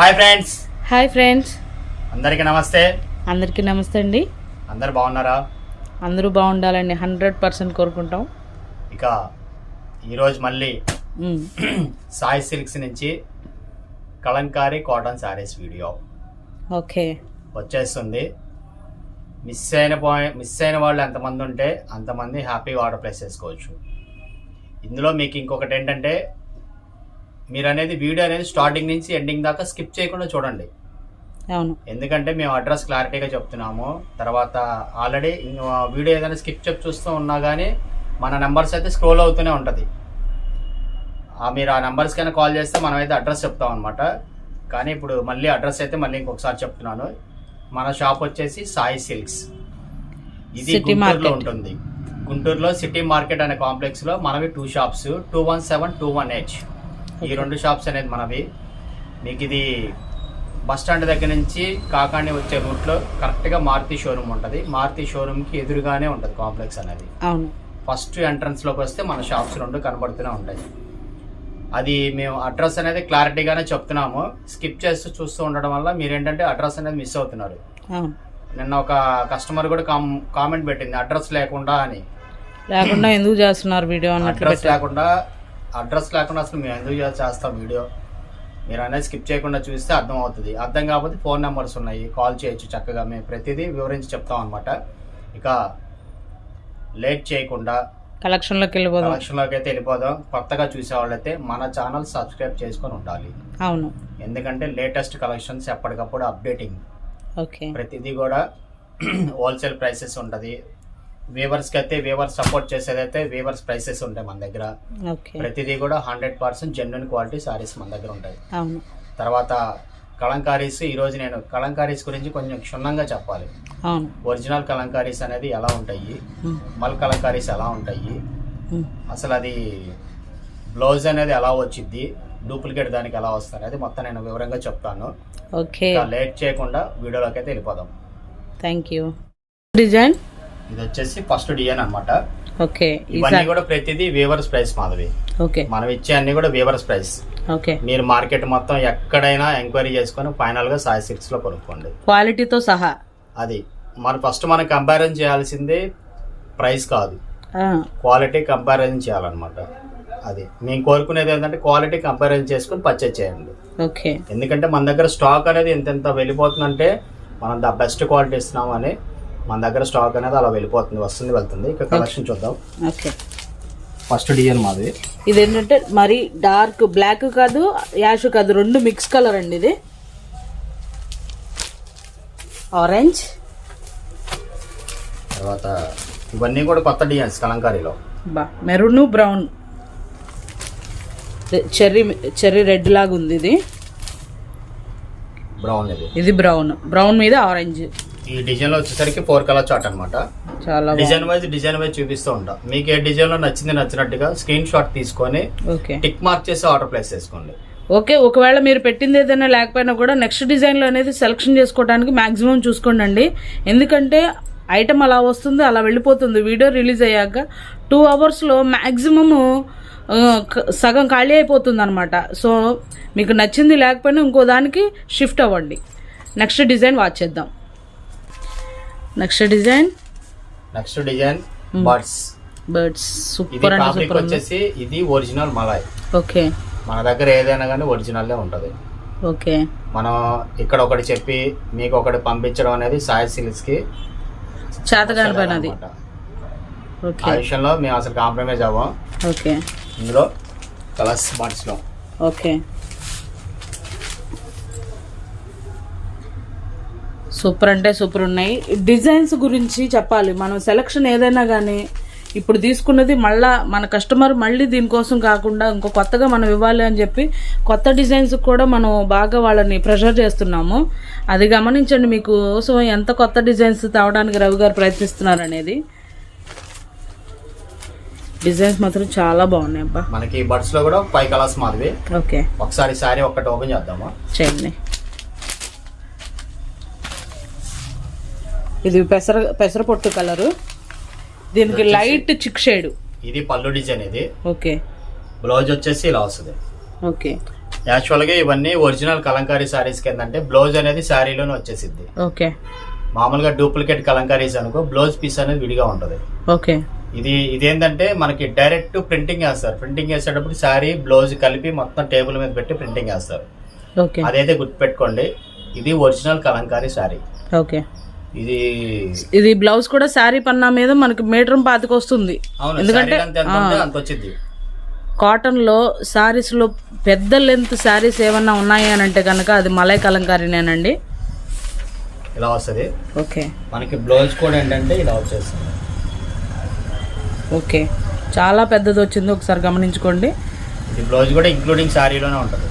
Hi friends. Hi friends. అందరికీ నమస్తే. అందరికీ నమస్తే అండి. అందరు బాగున్నారా? అందరూ బాగుండాలండి హండ్రెడ్ పర్సెంట్ కోరుకుంటాం. ఇక ఈరోజు మళ్ళీ సాయి సిల్క్స్ నుంచి kalamkari cotton saris video okay. వచ్చేస్తుంది. మిస్ అయిన పాయింట్ మిస్ అయిన వాళ్ళు ఎంతమంది ఉంటే అంతమంది హ్యాపీగా ఆర్డర్ ప్లేస్ చేసుకోవచ్చు. ఇందులో మీకు ఇంకొకటి ఏంటంటే మీరు అనేది వీడియో అనేది స్టార్టింగ్ నుంచి ఎండింగ్ దాకా స్కిప్ చేయకుండా చూడండి. అవును. ఎందుకంటే మేము అడ్రస్ క్లారిటీగా చెప్తున్నాము. తర్వాత ఆల్రెడీ వీడియో ఏదైనా స్కిప్ చెప్ చూస్తూ ఉన్నా కానీ మన నెంబర్స్ అయితే స్క్రోల్ అవుతూనే ఉంటుంది. మీరు ఆ నెంబర్స్ కైనా కాల్ చేస్తే మనం అయితే అడ్రస్ చెప్తాం అనమాట కానీ ఇప్పుడు మళ్ళీ అడ్రస్ అయితే మళ్ళీ ఇంకొకసారి చెప్తున్నాను. మన షాప్ వచ్చేసి సాయి సిల్క్స్. ఇది గుంటూరులో. ఉంటుంది. గుంటూరులో సిటీ మార్కెట్ అనే కాంప్లెక్స్లో మనవి two shops two one seven two one H. E. రెండు షాప్స్ అనేది మనవి. మీకు ఇది బస్ స్టాండ్ దగ్గర నుంచి కాకాని వచ్చే రూట్లో కరెక్ట్గా మారుతి షోరూమ్ ఉంటుంది. మారుతి షోరూమ్కి ఎదురుగానే ఉంటుంది కాంప్లెక్స్ అనేది. అవును. ఫస్ట్ ఎంట్రన్స్లోకి వస్తే మన షాప్స్ రెండు కనబడుతూనే ఉంటాయి. అది మేము అడ్రస్ అనేది క్లారిటీగానే చెప్తున్నాము. స్కిప్ చేస్తూ చూస్తూ ఉండడం వల్ల మీరు ఏంటంటే అడ్రస్ అనేది మిస్ అవుతున్నారు. నిన్న ఒక కస్టమర్ కూడా కామ్ కామెంట్ పెట్టింది అడ్రస్ లేకుండా అని. లేకుండా ఎందుకు చేస్తున్నారు వీడియో అడ్రస్ లేకుండా అడ్రస్ లేకుండా అసలు మేము ఎందుకు చేస్తాం వీడియో? మీరు అనేది స్కిప్ చేయకుండా చూస్తే అర్థం అవుతుంది అర్థం కాకపోతే ఫోన్ నెంబర్స్ ఉన్నాయి. కాల్ చేయొచ్చు చక్కగా. మేము ప్రతిదీ వివరించి చెప్తాం అనమాట ఇక లేట్ చేయకుండా కలెక్షన్లోకి వెళ్ళిపోదాం. కలెక్షన్లోకి అయితే వెళ్ళిపోదాం. కొత్తగా చూసే వాళ్ళైతే మన ఛానల్ సబ్స్క్రైబ్ చేసుకొని ఉండాలి. అవును. ఎందుకంటే లేటెస్ట్ కలెక్షన్స్ ఎప్పటికప్పుడు అప్డేటింగ్. ఓకే. ప్రతిదీ కూడా హోల్సేల్ ప్రైసెస్ ఉంటుంది వేవర్స్కి అయితే వేవర్స్ సపోర్ట్ చేసేదైతే వేవర్స్ ప్రైసెస్ ఉంటాయి మన దగ్గర. ప్రతిదీ కూడా hundred percent genuine quality saris మన దగ్గర ఉంటాయి. తర్వాత కలంకారీస్ ఈరోజు నేను కలంకారీస్ గురించి కొంచెం క్షుణ్ణంగా చెప్పాలి. ఒరిజినల్ కలంకారీస్ అనేది ఎలా ఉంటాయి? మల్ కలంకారీస్ ఎలా ఉంటాయి? అసలు అది బ్లౌజ్ అనేది ఎలా వచ్చింది డూప్లికేట్ దానికి ఎలా వస్తుంది అనేది మొత్తం నేను వివరంగా చెప్తాను. లేట్ చేయకుండా వీడియోలోకి అయితే వెళ్ళిపోదాం. థ్యాంక్ యూ డిజైన్ ఇది వచ్చేసి ఫస్ట్ డిజైన్ అన్నమాట. ఓకే ఇవన్నీ కూడా ప్రతిదీ వేవర్స్ ప్రైస్ మాధవి. ఓకే. మనం ఇచ్చే అన్ని కూడా వేవర్స్ ప్రైస్ ఓకే. మీరు మార్కెట్ మొత్తం ఎక్కడైనా ఎంక్వైరీ చేసుకొని ఫైనల్గా సాయి సిక్స్లో కొనుక్కోండి. క్వాలిటీతో సహా? అది. మన ఫస్ట్ మనం కంపారిజన్ చేయాల్సింది ప్రైస్ కాదు. క్వాలిటీ కంపారిజన్ చేయాలన్నమాట. అది. మేము కోరుకునేది ఏంటంటే క్వాలిటీ కంపారిజన్ చేసుకొని పర్చేజ్ చేయండి. ఓకే. ఎందుకంటే మన దగ్గర స్టాక్ అనేది ఎంత ఎంత వెళ్ళిపోతుందంటే మనం ద బెస్ట్ క్వాలిటీ ఇస్తున్నాం అని మన దగ్గర స్టాక్ అనేది అలా వెళ్ళిపోతుంది వస్తుంది వెళ్తుంది. ఇక కలెక్షన్ చూద్దాం. ఓకే ఫస్ట్ డిజైన్ మాది. ఇది ఏంటంటే మరి డార్క్ బ్లాక్ కాదు యాష్ కాదు రెండు మిక్స్ కలర్ అండి ఇది. ఆరెంజ్ తర్వాత ఇవన్నీ కూడా కొత్త డిజైన్స్ కలంకారీలో. బా maroon brown. Cherry cherry red లాగా ఉంది ఇది. బ్రౌన్ ఇది. ఇది బ్రౌన్. బ్రౌన్ మీద ఆరెంజ్ ఈ డిజైన్లో వచ్చేసరికి ఫోర్ కలర్ చార్ట్ అనమాట చాలా డిజైన్ వైజ్ డిజైన్ వైజ్ చూపిస్తూ ఉంటాం. మీకు ఏ డిజైన్లో నచ్చింది నచ్చినట్టుగా స్క్రీన్ షాట్ తీసుకొని టిక్ మార్క్ చేసి ఆర్డర్ ప్లేస్ చేసుకోండి. ఓకే ఒకవేళ మీరు పెట్టింది ఏదైనా లేకపోయినా కూడా నెక్స్ట్ డిజైన్లో అనేది సెలెక్షన్ చేసుకోవడానికి మాక్సిమం చూసుకోండి ఎందుకంటే ఐటమ్ అలా వస్తుంది అలా వెళ్ళిపోతుంది. వీడియో రిలీజ్ అయ్యాక టూ అవర్స్లో మ్యాక్సిమము సగం ఖాళీ అయిపోతుంది అనమాట సో మీకు నచ్చింది లేకపోయినా ఇంకో దానికి షిఫ్ట్ అవ్వండి. నెక్స్ట్ డిజైన్ వాచ్ చేద్దాం. Next design? Next design birds. Birds super అంటే ఫ్యాబ్రిక్ సూపర్ వచ్చేసి ఇది ఒరిజినల్ మలాయ్ ఓకే. మన దగ్గర ఏదైనా కానీ ఒరిజినల్లే ఉంటుంది. ఓకే. మనం ఇక్కడ ఒకటి చెప్పి మీకు ఒకటి పంపించడం అనేది సాయి సిల్క్స్కి చేతగాని పని అది అన్నమాట. ఆ ఓకే విషయంలో మేము అసలు కాంప్రమైజ్ అవ్వం. ఓకే. ఇందులో కలర్స్ బర్డ్స్లో ఓకే. సూపర్ అంటే సూపర్ ఉన్నాయి. డిజైన్స్ గురించి చెప్పాలి. మనం సెలక్షన్ ఏదైనా కానీ ఇప్పుడు తీసుకున్నది మళ్ళా మన కస్టమర్ మళ్ళీ దీనికోసం కాకుండా ఇంకో కొత్తగా మనం ఇవ్వాలి అని చెప్పి కొత్త డిజైన్స్ కూడా మనం బాగా వాళ్ళని ప్రెషర్ చేస్తున్నాము. అది గమనించండి మీకు సో ఎంత కొత్త డిజైన్స్ తేవడానికి రవి గారు ప్రయత్నిస్తున్నారు అనేది. డిజైన్స్ మాత్రం చాలా బాగున్నాయి అబ్బా. మనకి బర్డ్స్లో కూడా ఫైవ్ కలర్స్ మాదివి. ఓకే. ఒకసారి సారీ ఒక్కటి ఓపెన్ చేద్దామా? చేయండి. ఇది పెసర పెసర పొట్టు కలరు. దీనికి లైట్ చిక్ షేడ్. ఇది పళ్ళు డిజైన్ ఇది. ఓకే. బ్లౌజ్ వచ్చేసి ఇలా వస్తుంది. ఓకే. యాక్చువల్గా ఇవన్నీ ఒరిజినల్ కలంకారీ శారీస్ ఏంటంటే బ్లౌజ్ అనేది శారీలోనే వచ్చేసిద్ది. ఓకే. మామూలుగా డూప్లికేట్ కలంకారీస్ అనుకో బ్లౌజ్ పీస్ అనేది విడిగా ఉంటుంది. ఓకే. ఇది ఇదేంటంటే మనకి డైరెక్ట్ ప్రింటింగ్ వేస్తారు ప్రింటింగ్ వేసేటప్పుడు శారీ బ్లౌజ్ కలిపి మొత్తం టేబుల్ మీద పెట్టి ప్రింటింగ్ వేస్తారు ఓకే. అదైతే గుర్తుపెట్టుకోండి ఇది ఒరిజినల్ కలంకారీ శారీ. ఓకే. ఇది ఇది బ్లౌజ్ కూడా శారీ పన్నా మీద మనకి మీటర్ పాతికి వస్తుంది. ఎందుకంటే కాటన్లో శారీస్లో పెద్ద లెంత్ శారీస్ ఏమన్నా ఉన్నాయి అని అంటే కనుక అది మలై కలంకారీనేనండి ఇలా వస్తుంది. ఓకే. మనకి బ్లౌజ్ కూడా ఏంటంటే ఇలా వచ్చేస్తుంది. ఓకే. చాలా పెద్దది వచ్చింది ఒకసారి గమనించుకోండి. ఇది బ్లౌజ్ కూడా ఇంక్లూడింగ్ శారీలోనే ఉంటుంది.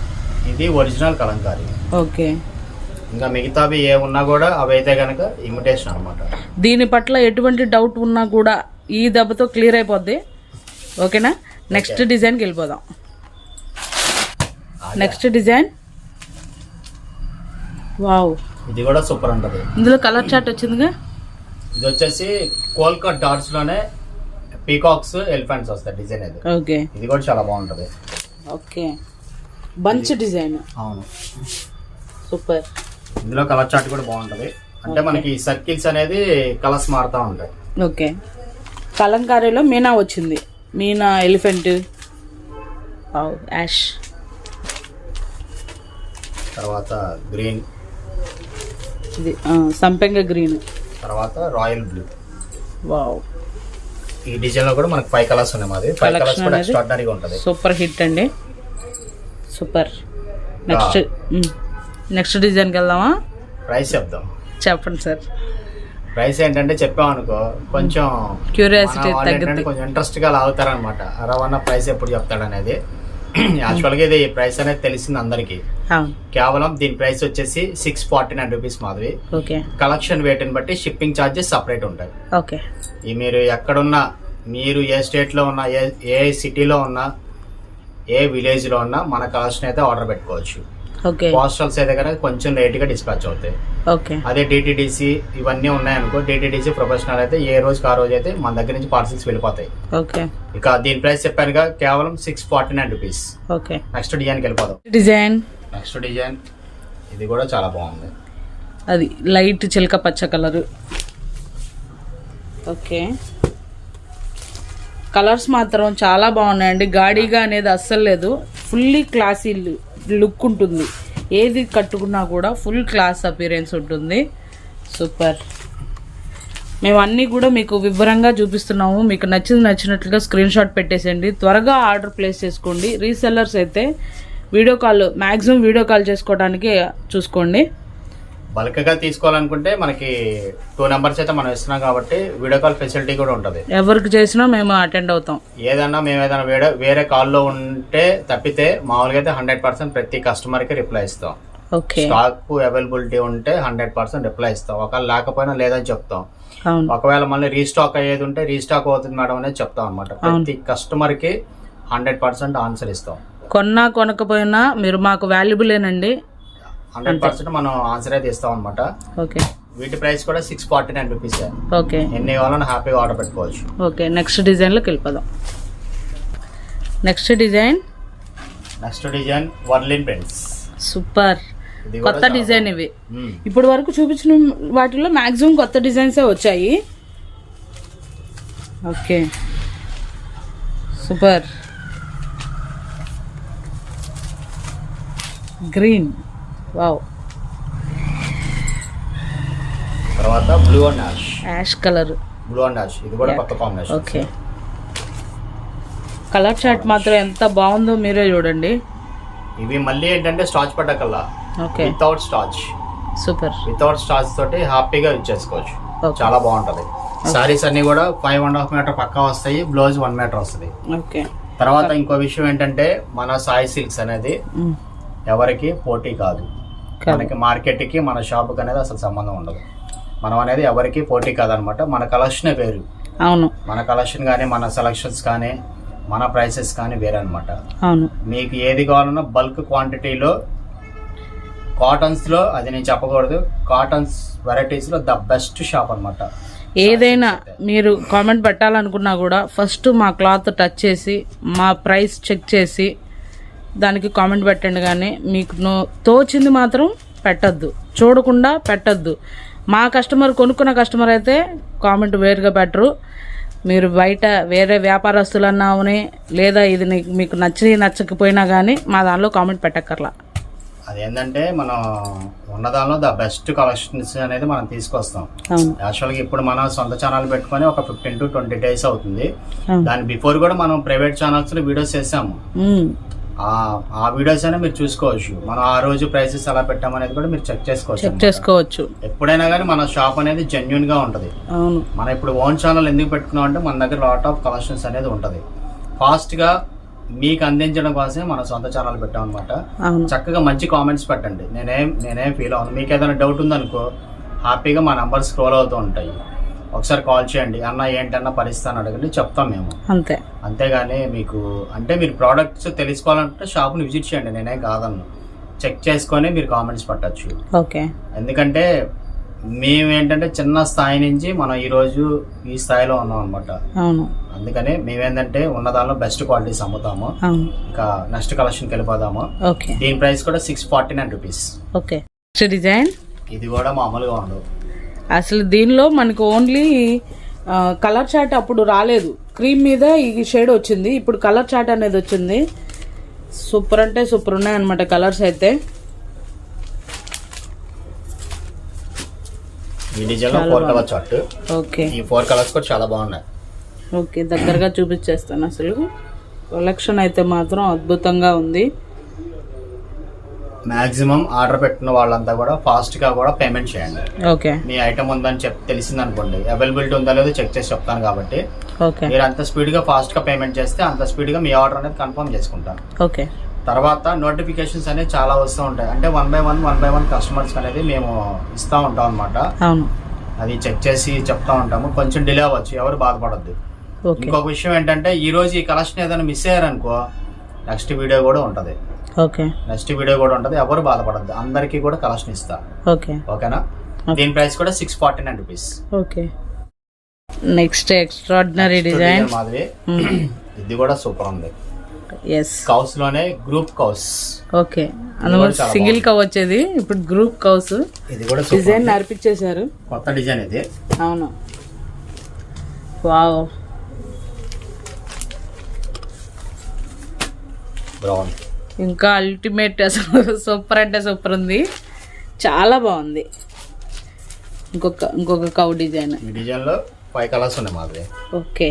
ఇది ఒరిజినల్ కలంకారీ. ఓకే. ఇంకా మిగతావి ఏ ఉన్నా కూడా అవి అయితే కనుక ఇమిటేషన్ అనమాట దీని పట్ల ఎటువంటి డౌట్ ఉన్నా కూడా ఈ దెబ్బతో క్లియర్ అయిపోద్ది. ఓకేనా? నెక్స్ట్ డిజైన్కి వెళ్ళిపోదాం. నెక్స్ట్ డిజైన్ వావ్ ఇది కూడా సూపర్ ఉంటుంది ఇందులో కలర్ చార్ట్ వచ్చిందిగా? ఇది వచ్చేసి కోల్కట్ డాట్స్లోనే పీకాక్స్ ఎలిఫెంట్స్ వస్తాయి డిజైన్ ఇది ఓకే. ఇది కూడా చాలా బాగుంటుంది. ఓకే. బంచ్ డిజైన్ అవును. సూపర్ ఇందులో కలర్ చార్ట్ కూడా బాగుంటుంది. అంటే మనకి సర్కిల్స్ అనేది కలర్స్ మారుతూ ఉంటాయి. ఓకే. కలంకారీలో మీనా వచ్చింది. మీనా ఎలిఫెంట్ యాష్ తర్వాత గ్రీన్ ఇది సంపెంగ గ్రీన్ తర్వాత రాయల్ బ్లూ వావ్ ఈ డిజైన్లో కూడా మనకి ఫైవ్ కలర్స్ ఉన్నాయి మాది. ఫైవ్ కలర్స్ కూడా? ఎక్స్ట్రాడనరీగా ఉంటుంది. సూపర్ హిట్ అండి. సూపర్ నెక్స్ట్ నెక్స్ట్ డిజైన్కి వెళ్దామా? ప్రైస్ చెప్దాం. చెప్పండి సార్. ప్రైస్ ఏంటంటే చెప్పాం అనుకో కొంచెం క్యూరియాసిటీ తగ్గుద్ది. కొంచెం ఇంట్రెస్ట్గా లాగుతారనమాట రవాణా ప్రైస్ ఎప్పుడు చెప్తాడు అనేది యాక్చువల్గా ఇది ప్రైస్ అనేది తెలిసింది అందరికి. కేవలం దీని ప్రైస్ వచ్చేసి six forty nine rupees okay. కలెక్షన్ని బట్టి షిప్పింగ్ ఛార్జెస్ సపరేట్ ఉంటాయి. ఓకే. ఈ మీరు ఎక్కడున్నా మీరు ఏ స్టేట్లో ఉన్నా ఏ ఏ సిటీలో ఉన్నా ఏ విలేజ్లో ఉన్నా మన కలెక్షన్ అయితే ఆర్డర్ పెట్టుకోవచ్చు. పోస్టల్స్ అయితే కనుక కొంచెం లేట్గా డిస్పాచ్ అవుతాయి. ఓకే అదే డిటిడిసి ఇవన్నీ ఉన్నాయనుకో డిటిడిసి ప్రొఫెషనల్ అయితే ఏ రోజుకి ఆ రోజు అయితే మన దగ్గర నుంచి పార్సల్స్ వెళ్ళిపోతాయి. ఓకే ఇక దీని ప్రైస్ చెప్పానుగా కేవలం six forty nine rupees okay next డిజైన్కి వెళ్ళిపోదాం. డిజైన్ నెక్స్ట్ డిజైన్ ఇది కూడా చాలా బాగుంది. అది లైట్ చిలక పచ్చ కలరు ఓకే కలర్స్ మాత్రం చాలా బాగున్నాయండి. గాడిగా అనేది అస్సలు లేదు. ఫుల్లీ క్లాసీ లుక్ ఉంటుంది. ఏది కట్టుకున్నా కూడా ఫుల్ క్లాస్ అపీరెన్స్ ఉంటుంది. సూపర్. మేము అన్నీ కూడా మీకు వివరంగా చూపిస్తున్నాము. మీకు నచ్చింది నచ్చినట్లుగా స్క్రీన్ షాట్ పెట్టేసేయండి. త్వరగా ఆర్డర్ ప్లేస్ చేసుకోండి. రీసెల్లర్స్ అయితే video call maximum video call చేసుకోవడానికి చూసుకోండి. బల్క్గా తీసుకోవాలనుకుంటే మనకి టూ నెంబర్స్ అయితే మనం ఇస్తున్నాం కాబట్టి వీడియో కాల్ ఫెసిలిటీ కూడా ఉంటుంది. ఎవరికి చేసినా మేము అటెండ్ అవుతాం. ఏదన్నా మేము ఏదైనా వేరే వేరే కాల్లో ఉంటే తప్పితే మామూలుగా అయితే హండ్రెడ్ పర్సెంట్ ప్రతి కస్టమర్కి రిప్లై ఇస్తాం. ఓకే. స్టాక్ అవైలబిలిటీ ఉంటే హండ్రెడ్ పర్సెంట్ రిప్లై ఇస్తాం. ఒకవేళ లేకపోయినా లేదని చెప్తాం. ఒకవేళ మళ్ళీ రీస్టాక్ అయ్యేది ఉంటే రీస్టాక్ అవుతుంది మేడం అనేది చెప్తాం అనమాట ప్రతి కస్టమర్కి హండ్రెడ్ పర్సెంట్ ఆన్సర్ ఇస్తాం. కొన్నా కొనకపోయినా మీరు మాకు వాల్యుబులేనండి. హండ్రెడ్ పర్సెంట్ మనం ఆన్సర్ అయితే ఇస్తాం అనమాట ఓకే. వీటి ప్రైస్ కూడా six forty nine rupees okay. ఎన్ని కావాలన్నా హ్యాపీగా ఆర్డర్ పెట్టుకోవచ్చు. ఓకే నెక్స్ట్ డిజైన్లోకి వెళ్ళిపోదాం. నెక్స్ట్ డిజైన్ నెక్స్ట్ డిజైన్ వర్లిన్ పెన్స్ సూపర్. కొత్త డిజైన్ ఇవి. మ్మ్. ఇప్పటి వరకు చూపించిన వాటిలో మ్యాక్సిమం కొత్త డిజైన్సే వచ్చాయి. ఓకే. సూపర్. గ్రీన్ వావ్ తర్వాత blue and ash ash colour blue and ash ఇది కూడా కొత్త కాంబినేషన్ ఓకే కలర్ చార్ట్ మాత్రం ఎంత బాగుందో మీరే చూడండి. ఇవి మళ్ళీ ఏంటంటే starch పడ్డకల్లా okay without starch super without starch తోటి హ్యాపీగా యూజ్ చేసుకోవచ్చు. ఓకే చాలా బాగుంటది. సారీస్ అన్ని కూడా ఫైవ్ అండ్ హాఫ్ మీటర్ పక్కా వస్తాయి బ్లౌజ్ వన్ మీటర్ వస్తుంది. ఓకే తర్వాత ఇంకో విషయం ఏంటంటే మన సాయి సిల్క్స్ అనేది మ్, ఎవరికి పోటీ కాదు. మనకి మార్కెట్కి మన షాప్కి అనేది అసలు సంబంధం ఉండదు. మనం అనేది ఎవరికి పోటీ కాదనమాట. మన కలెక్షన్ వేరు. అవును. మన కలెక్షన్ కానీ మన సెలక్షన్స్ కానీ మన ప్రైసెస్ కానీ వేరే అనమాట అవును. మీకు ఏది కావాలన్నా బల్క్ క్వాంటిటీలో కాటన్స్లో అది నేను చెప్పకూడదు కాటన్స్ వెరైటీస్లో ద బెస్ట్ షాప్ అనమాట ఏదైనా మీరు కామెంట్ పెట్టాలనుకున్నా కూడా ఫస్ట్ మా క్లాత్ టచ్ చేసి మా ప్రైస్ చెక్ చేసి దానికి కామెంట్ పెట్టండి కానీ మీకు తోచింది మాత్రం పెట్టద్దు. చూడకుండా పెట్టద్దు. మా కస్టమర్ కొనుక్కున్న కస్టమర్ అయితే కామెంట్ వేరుగా పెట్టరు. మీరు బయట వేరే వ్యాపారస్తులన్నా అవునే లేదా ఇది మీకు నచ్చి నచ్చకపోయినా కానీ మా దానిలో కామెంట్ పెట్టక్కర్లా. అదేంటంటే మనం ఉన్నదానిలో ద బెస్ట్ కలెక్షన్స్ అనేది మనం తీసుకొస్తాం. యాక్చువల్గా ఇప్పుడు మనం సొంత ఛానల్ పెట్టుకొని ఒక ఫిఫ్టీన్ టు ట్వంటీ డేస్ అవుతుంది. దాని బిఫోర్ కూడా మనం ప్రైవేట్ ఛానల్స్లో వీడియోస్ చేసాము. ఆ వీడియోస్ అయినా మీరు చూసుకోవచ్చు. మనం ఆ రోజు ప్రైసెస్ ఎలా పెట్టామనేది కూడా మీరు చెక్ చేసుకోవచ్చు చెక్. చేసుకోవచ్చు. ఎప్పుడైనా కానీ మన షాప్ అనేది జెన్యున్గా ఉంటది. అవును. మనం ఇప్పుడు ఓన్ ఛానల్ ఎందుకు పెట్టుకున్నాం అంటే మన దగ్గర లాట్ ఆఫ్ కలెక్షన్స్ అనేది ఉంటది. ఫాస్ట్గా మీకు అందించడం కోసమే మన సొంత ఛానల్ పెట్టాం అనమాట చక్కగా మంచి కామెంట్స్ పెట్టండి. నేనేం నేనేం ఫీల్ అవును మీకు ఏదైనా డౌట్ ఉందనుకో హ్యాపీగా మా నంబర్ స్క్రోల్ అవుతూ ఉంటాయి. ఒకసారి కాల్ చేయండి. అన్న ఏంటన్నా పరిస్థితి అని అడగండి చెప్తాం మేము. అంతే. అంతేగాని మీకు అంటే మీరు ప్రోడక్ట్స్ తెలుసుకోవాలంటే షాప్ని విజిట్ చేయండి. నేనేం కాదన్ను. చెక్ చేసుకొని మీరు కామెంట్స్ పెట్టచ్చు. ఓకే. ఎందుకంటే మేము ఏంటంటే చిన్న స్థాయి నుంచి మనం ఈరోజు ఈ స్థాయిలో ఉన్నాం అనమాట అవును. అందుకని మేమేంటంటే ఉన్న దానిలో బెస్ట్ క్వాలిటీస్ అమ్ముతాము. ఇంకా నెక్స్ట్ కలెక్షన్కి వెళ్ళిపోదాము ఓకే. దీని ప్రైస్ కూడా six forty nine rupees okay design ఇది కూడా మామూలుగా ఉండదు. అసలు దీనిలో మనకు ఓన్లీ కలర్ చాట్ అప్పుడు రాలేదు. క్రీమ్ మీద ఈ షేడ్ వచ్చింది. ఇప్పుడు కలర్ చాట్ అనేది వచ్చింది. సూపర్ అంటే సూపర్ ఉన్నాయన్నమాట కలర్స్ అయితే. ఈ ఫోర్ ఓకే ఈ ఫోర్ కలర్స్ కూడా చాలా బాగున్నాయి. ఓకే దగ్గరగా చూపించేస్తాను అసలు. కలెక్షన్ అయితే మాత్రం అద్భుతంగా ఉంది. మాక్సిమం ఆర్డర్ పెట్టిన వాళ్ళంతా కూడా ఫాస్ట్గా కూడా పేమెంట్ చేయండి. ఓకే. మీ ఐటమ్ ఉందని చెప్ తెలిసింది అనుకోండి అవైలబిలిటీ ఉందా లేదో చెక్ చేసి చెప్తాను కాబట్టి. ఓకే. మీరు అంత స్పీడ్గా ఫాస్ట్గా పేమెంట్ చేస్తే అంత స్పీడ్గా మీ ఆర్డర్ అనేది కన్ఫర్మ్ చేసుకుంటాను. ఓకే. తర్వాత నోటిఫికేషన్స్ అనేవి చాలా వస్తూ ఉంటాయి. అంటే one by one one by one customers అనేది మేము ఇస్తూ ఉంటాం అనమాట అవును. అది చెక్ చేసి చెప్తా ఉంటాము. కొంచెం డిలే అవ్వచ్చు. ఎవరు బాధపడద్దు. ఇంకొక విషయం ఏంటంటే ఈ రోజు ఈ కలెక్షన్ ఏదైనా మిస్ అయ్యారనుకో నెక్స్ట్ వీడియో కూడా ఉంటది. ఓకే. నెక్స్ట్ వీడియో కూడా ఉంటది. ఎవరు బాధపడద్దు. అందరికీ కూడా కలెక్షన్ ఇస్తా. ఓకే. ఓకేనా? దీని ప్రైస్ కూడా six forty nine rupees okay. Next extraordinary design. మాదిరి. ఇది కూడా సూపర్ ఉంది. ఎస్ కౌస్లోనే group cows okay. Single cow వచ్చేది. ఇప్పుడు గ్రూప్ కౌస్ ఇది కూడా డిజైన్ నడిపించేశారు కొత్త డిజైన్ ఇది. అవును. వావ్. బ్రౌన్. ఇంకా అల్టిమేట్ అసలు సూపర్ అంటే సూపర్ ఉంది. చాలా బాగుంది. ఇంకొక ఇంకొక కవ్ డిజైన్ ఈ డిజైన్లో ఫైవ్ కలర్స్ ఉన్నాయి మాది ఓకే.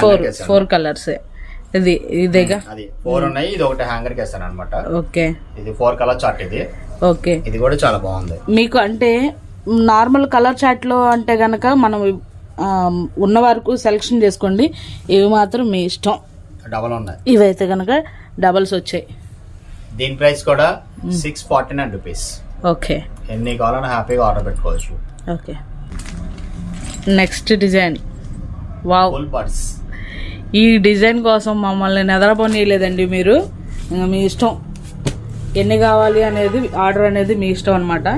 ఫోర్కి. ఫోర్ కలర్స్ ఇది ఇదేగా? అది ఫోర్ ఉన్నాయి ఇది ఒకటి హ్యాంగర్కి వేస్తాను అనమాట ఓకే. ఇది ఫోర్ కలర్ చార్ట్ ఇది. ఓకే. ఇది కూడా చాలా బాగుంది. మీకు అంటే నార్మల్ కలర్ చాట్లో అంటే గనక మనం ఉన్న వరకు సెలెక్షన్ చేసుకోండి. ఇవి మాత్రం మీ ఇష్టం. డబల్ ఉన్నాయి. ఇవైతే గనక డబల్స్ వచ్చాయి. దీని ప్రైస్ కూడా six forty nine rupees. Okay. ఎన్ని కావాలన్నా హ్యాపీగా ఆర్డర్ పెట్టుకోవచ్చు. Okay. Next design. Wow. Birds ఈ డిజైన్ కోసం మమ్మల్ని నిద్రపోనీయలేదండి మీరు. మీ ఇష్టం. ఎన్ని కావాలి అనేది ఆర్డర్ అనేది మీ ఇష్టం అనమాట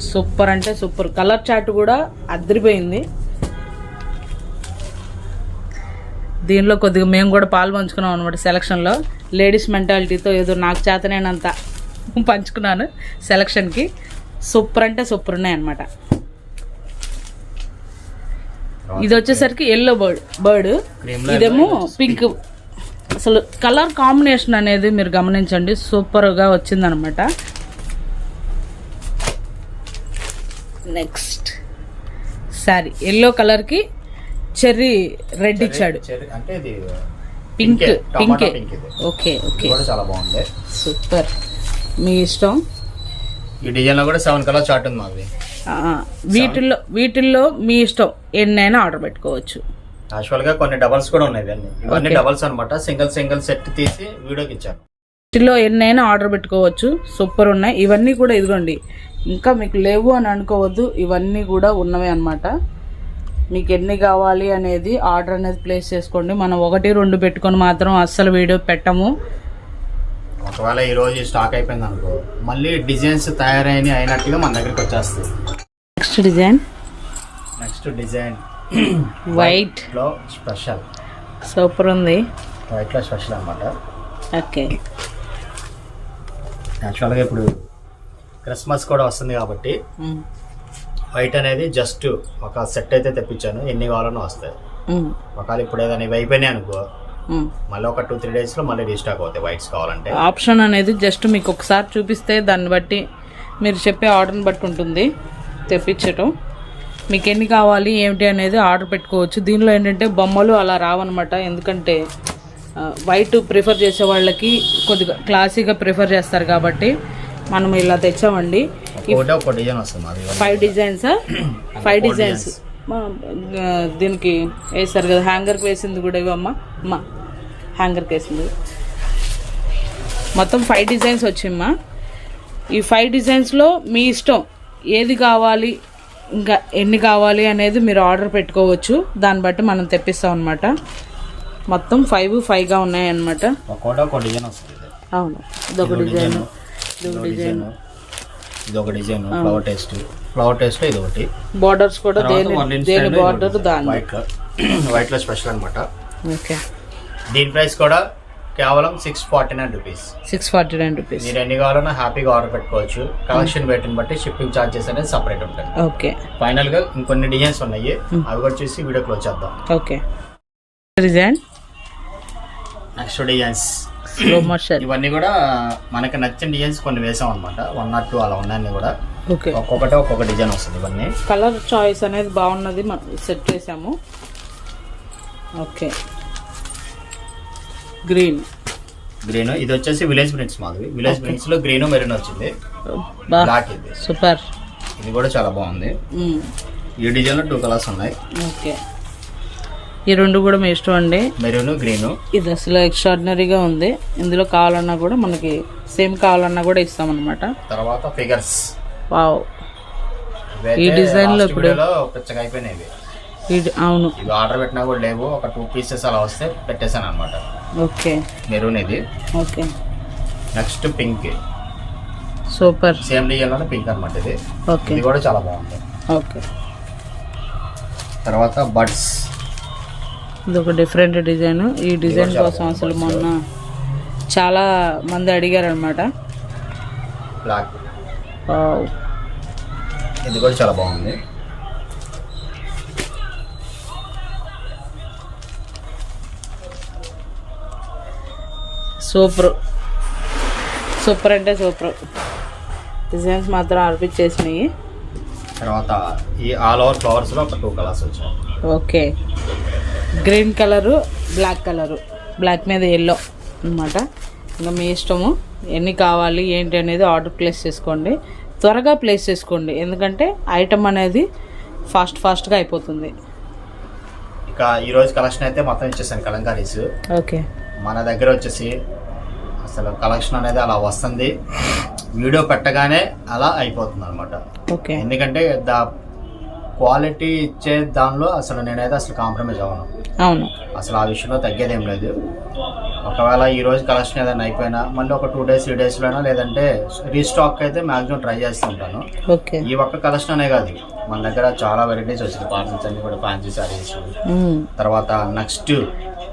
సూపర్ అంటే సూపర్. కలర్ చార్ట్ కూడా అదిరిపోయింది దీనిలో కొద్దిగా మేము కూడా పాలు పంచుకున్నాం అనమాట సెలక్షన్లో లేడీస్ మెంటాలిటీతో ఏదో నాకు చేతనేనంత పంచుకున్నాను సెలక్షన్కి సూపర్ అంటే సూపర్ ఉన్నాయి అనమాట ఇది వచ్చేసరికి ఎల్లో బర్డ్ బర్డ్ ఇదేమో పింక్ అసలు కలర్ కాంబినేషన్ అనేది మీరు గమనించండి. సూపర్గా వచ్చిందనమాట నెక్స్ట్ సారీ ఎల్లో కలర్కి చెర్రీ రెడ్ ఇచ్చాడు. అంటే ఇది పింక్ పింకే, ఓకే ఓకే. కూడా చాలా బాగుంది. సూపర్. మీ ఇష్టం? ఈ డిజైన్లో కూడా సెవెన్ కలర్ చార్ట్ ఉంది మాది. వీటిల్లో వీటిల్లో మీ ఇష్టం? ఎన్నైనా ఆర్డర్ పెట్టుకోవచ్చు. యాక్చువల్గా కొన్ని డబల్స్ కూడా ఉన్నాయి ఇవన్నీ. ఇవన్నీ. డబల్స్ అన్నమాట. సింగిల్ సింగిల్ సెట్ తీసి వీడియోకి ఇచ్చాను వీటిలో ఎన్నైనా ఆర్డర్ పెట్టుకోవచ్చు. సూపర్ ఉన్నాయి. ఇవన్నీ కూడా ఇదిగోండి. ఇంకా మీకు లేవు అని అనుకోవద్దు. ఇవన్నీ కూడా ఉన్నవే అన్నమాట. మీకు ఎన్ని కావాలి అనేది ఆర్డర్ అనేది ప్లేస్ చేసుకోండి. మనం ఒకటి రెండు పెట్టుకొని మాత్రం అస్సలు వీడియో పెట్టము. ఒకవేళ ఈ రోజు స్టాక్ అయిపోయింది అనుకో మళ్ళీ డిజైన్స్ తయారైన అయినట్టుగా మన దగ్గరికి వచ్చేస్తాయి. Next design? Next design. వైట్లో స్పెషల్. సూపర్ ఉంది. వైట్లో స్పెషల్ అనమాట ఓకే. యాక్చువల్గా ఇప్పుడు క్రిస్మస్ కూడా వస్తుంది కాబట్టి. వైట్ అనేది జస్ట్ ఒక సెట్ అయితే తెప్పించాను. ఎన్ని కావాలన్నా వస్తాయి. ఒకవేళ ఇప్పుడు ఏదైనా ఇవి అయిపోయినాయి అనుకో. మళ్ళీ ఒక టూ త్రీ డేస్లో మళ్ళీ రీస్టాక్ అవుతాయి వైట్స్ కావాలంటే. ఆప్షన్ అనేది జస్ట్ మీకు ఒకసారి చూపిస్తే దాన్ని బట్టి మీరు చెప్పే ఆర్డర్ని బట్టి ఉంటుంది. తెప్పించటం. మీకు ఎన్ని కావాలి ఏమిటి అనేది ఆర్డర్ పెట్టుకోవచ్చు. దీనిలో ఏంటంటే బొమ్మలు అలా రావన్నమాట. ఎందుకంటే వైట్ ప్రిఫర్ చేసే వాళ్ళకి కొద్దిగా క్లాసీగా ప్రిఫర్ చేస్తారు కాబట్టి మనం ఇలా తెచ్చామండి. ఫైవ్ డిజైన్సా ఫైవ్ డిజైన్స్ దీనికి వేస్తారు కదా హ్యాంగర్కి వేసింది కూడా ఇవమ్మా అమ్మా. హ్యాంగర్కి వేసింది. మొత్తం ఫైవ్ డిజైన్స్ వచ్చిమ్మా ఈ ఫైవ్ డిజైన్స్లో మీ ఇష్టం ఏది కావాలి ఇంకా ఎన్ని కావాలి అనేది మీరు ఆర్డర్ పెట్టుకోవచ్చు. దాన్ని బట్టి మనం తెప్పిస్తాం అనమాట మొత్తం ఫైవ్ ఫైవ్గా ఉన్నాయన్నమాట. అవును. ఇదొక డిజైన్. ఇదొక డిజైన్. ఇది ఒక design flower taste flower taste ఇది ఒకటి బార్డర్స్ కూడా దేని దేని బార్డర్ దాని వైట్ వైట్లో. స్పెషల్ అనమాట ఓకే. దీని ప్రైస్ కూడా కేవలం six forty nine rupees six forty nine rupees మీరు ఎన్ని కావాలన్నా హ్యాపీగా ఆర్డర్ పెట్టుకోవచ్చు. కలెక్షన్ పెట్టిన బట్టి షిప్పింగ్ ఛార్జెస్ అనేది సపరేట్ ఉంటాయి ఓకే. ఫైనల్గా ఇంకొన్ని డిజైన్స్ ఉన్నాయి. అవి కూడా చూసి వీడియో క్లోజ్ చేద్దాం. Okay. Design next designs slow motion ఇవన్నీ కూడా మనకి నచ్చిన డిజైన్స్ కొన్ని వేసాం అనమాట వన్ నాట్ టూ అలా ఉన్నాయి కూడా. ఓకే ఒక్కొక్కటి ఒక్కొక్క డిజైన్ వస్తుంది ఇవన్నీ. కలర్ చాయిస్ అనేది బాగున్నది మనం సెట్ చేసాము. ఓకే గ్రీన్ గ్రీన్ ఇది వచ్చేసి విలేజ్ ప్రింట్స్ మాది. విలేజ్ ప్రింట్స్లో గ్రీన్ మెరూన్ వచ్చింది. బ్లాక్ ఇది. సూపర్ ఇది కూడా చాలా బాగుంది. ఈ డిజైన్లో టూ కలర్స్ ఉన్నాయి. ఓకే ఈ రెండు కూడా మీ ఇష్టం అండి. Maroon green. ఇది అసలు ఎక్స్ట్రాడినరీగా ఉంది. ఇందులో కావాలన్నా కూడా మనకి సేమ్ కావాలన్నా కూడా ఇస్తామన్నమాట. తర్వాత ఫిగర్స్. వావ్. ఈ design లో ఇప్పుడు- పిచ్చగా అయిపోయినాయి. ఇది అవును. ఇవి ఆర్డర్ పెట్టినా కూడా లేవు. ఒక టూ పీసెస్ అలా వస్తే పెట్టేశాను అనమాట ఓకే. మెరూన్ ఇది. Okay. Next pink. Super. Same డిజైన్లోనే pink అనమాట ఇది. ఓకే. ఇది కూడా చాలా బాగుంది. ఓకే. తర్వాత బడ్స్. ఇది ఒక డిఫరెంట్ డిజైన్. ఈ డిజైన్ కోసం అసలు మొన్న చాలా మంది అడిగారు అనమాట ఇది కూడా చాలా బాగుంది. సూపర్. సూపర్ అంటే సూపర్. డిజైన్స్ మాత్రం అర్పించేసినాయి తర్వాత ఈ ఆల్ ఓవర్ ఫ్లవర్స్లో ఒక టూ కలర్స్ వచ్చాయి. Okay. Green colour black colour. Black మీద ఎల్లో అన్నమాట. ఇంకా మీ ఇష్టము ఎన్ని కావాలి ఏంటి అనేది ఆర్డర్ ప్లేస్ చేసుకోండి. త్వరగా ప్లేస్ చేసుకోండి. ఎందుకంటే ఐటమ్ అనేది ఫాస్ట్ ఫాస్ట్గా అయిపోతుంది. ఇక ఈ రోజు కలెక్షన్ అయితే మొత్తం ఇచ్చేసాను కలంకారీస్ ఓకే. మన దగ్గర వచ్చేసి అసలు కలెక్షన్ అనేది అలా వస్తుంది. వీడియో పెట్టగానే అలా అయిపోతుంది అనమాట ఓకే. ఎందుకంటే దా క్వాలిటీ ఇచ్చే దానిలో అసలు నేనైతే అసలు కాంప్రమైజ్ అవ్వను. అవును. అసలు ఆ విషయంలో తగ్గేదేం లేదు. ఒకవేళ ఈ రోజు కలెక్షన్ ఏదైనా అయిపోయినా మళ్ళీ ఒక టూ డేస్ త్రీ డేస్లోనో లేదంటే రీస్టాక్ అయితే మాక్సిమం ట్రై చేస్తుంటాను ఓకే. ఈ ఒక్క కలెక్షన్ అనే కాదు మన దగ్గర చాలా వెరైటీస్ వచ్చింది పార్సల్స్ అన్ని కూడా ఫ్యాన్సీ సారీస్. తర్వాత నెక్స్ట్.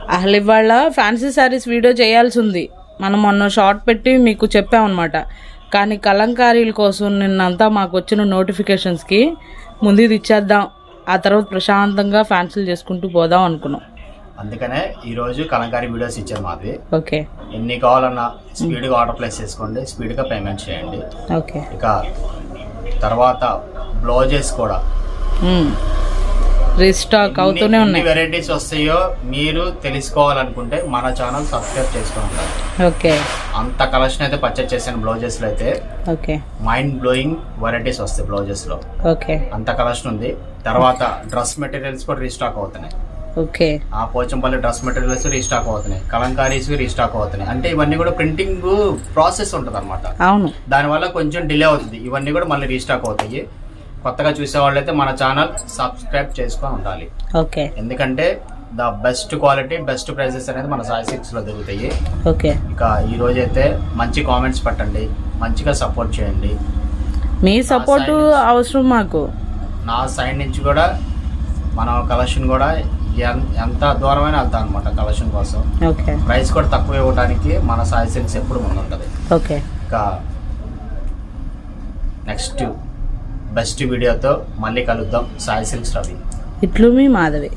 అసలు ఇవాళ ఫ్యాన్సీ శారీస్ వీడియో చేయాల్సి ఉంది. మనం మొన్న షార్ట్ పెట్టి మీకు చెప్పామన్నమాట. కానీ కలంకారీల కోసం నిన్నంతా మాకు వచ్చిన నోటిఫికేషన్స్కి ముందు ఇది ఇచ్చేద్దాం ఆ తర్వాత ప్రశాంతంగా ఫ్యాన్సీలు చేసుకుంటూ పోదాం అనుకున్నాం. అందుకనే ఈ రోజు కలంకారీ వీడియోస్ ఇచ్చారు మాది. ఓకే. ఎన్ని కావాలన్నా స్పీడ్గా ఆర్డర్ ప్లేస్ చేసుకోండి స్పీడ్గా పేమెంట్ చేయండి. ఓకే. ఇక తర్వాత బ్లౌజెస్ కూడా. రీస్టాక్ అవుతూనే ఉన్నాయి. వెరైటీస్ వస్తాయో మీరు తెలుసుకోవాలనుకుంటే మన ఛానల్ సబ్స్క్రైబ్ చేసుకుని ఉండాలి ఓకే. అంత కలెక్షన్ అయితే పర్చేస్ చేశాను బ్లౌజెస్లో అయితే. ఓకే. మైండ్ బ్లోయింగ్ వెరైటీస్ వస్తాయి బ్లౌజెస్లో ఓకే. అంత కలెక్షన్ ఉంది. తర్వాత డ్రెస్ మెటీరియల్స్ కూడా రీస్టాక్ అవుతున్నాయి. ఓకే. ఆ పోచంపల్లి డ్రెస్ మెటీరియల్స్ రీస్టాక్ అవుతున్నాయి. కలంకారీస్ రీస్టాక్ అవుతున్నాయి. అంటే ఇవన్నీ కూడా ప్రింటింగ్ ప్రాసెస్ ఉంటుంది అనమాట అవును. దానివల్ల కొంచెం డిలే అవుతుంది. ఇవన్నీ కూడా మళ్ళీ రీస్టాక్ అవుతాయి. కొత్తగా చూసే వాళ్ళైతే మన ఛానల్ సబ్స్క్రైబ్ చేసుకొని ఉండాలి. ఓకే. ఎందుకంటే the best quality best prices అనేది మన సాయి సిక్స్లో దొరుకుతాయి. ఓకే. ఇక ఈ రోజు అయితే మంచి కామెంట్స్ పెట్టండి మంచిగా సపోర్ట్ చేయండి. మీ సపోర్టు అవసరం మాకు. నా సైడ్ నుంచి కూడా మన కలెక్షన్ కూడా ఎంత దూరమైనా వెళ్తాం అనమాట కలెక్షన్ కోసం. ఓకే. ప్రైస్ కూడా తక్కువ ఇవ్వడానికి మన సాయి సిల్క్స్ ఎప్పుడు ముందుంటుంది. ఓకే. ఇంకా నెక్స్ట్ బెస్ట్ వీడియోతో మళ్ళీ కలుద్దాం. సాయి సిల్క్స్ రవి. ఇట్లు మీ మాధవి.